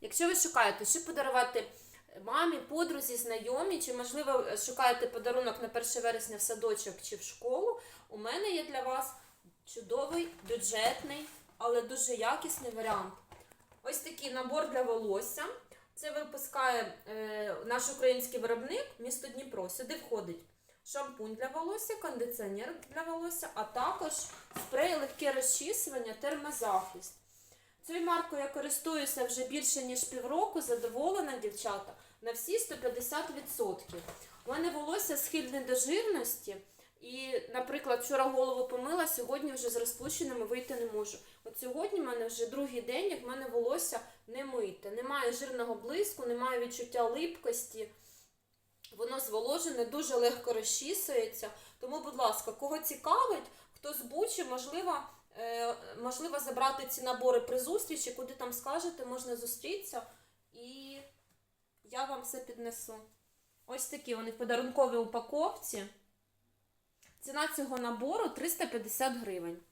Якщо ви шукаєте, що подарувати мамі, подрузі, знайомій, чи, можливо, шукаєте подарунок на 1 вересня в садочок чи в школу, у мене є для вас чудовий, бюджетний, але дуже якісний варіант. Ось такий набор для волосся. Це випускає е, наш український виробник місто Дніпро. Сюди входить шампунь для волосся, кондиціонер для волосся, а також спрей легке розчісування, термозахист. Цією маркою я користуюся вже більше ніж півроку, задоволена, дівчата, на всі 150%. У мене волосся схильне до жирності, і, наприклад, вчора голову помила, сьогодні вже з розпущеними вийти не можу. От сьогодні в мене вже другий день, як в мене волосся не мите. Немає жирного блиску, немає відчуття липкості. Воно зволожене, дуже легко розчісується. Тому, будь ласка, кого цікавить, хто з Бучі, можливо, можливо забрати ці набори при зустрічі, куди там скажете, можна зустрітися, і я вам все піднесу. Ось такі вони в подарунковій упаковці. Ціна цього набору 350 гривень.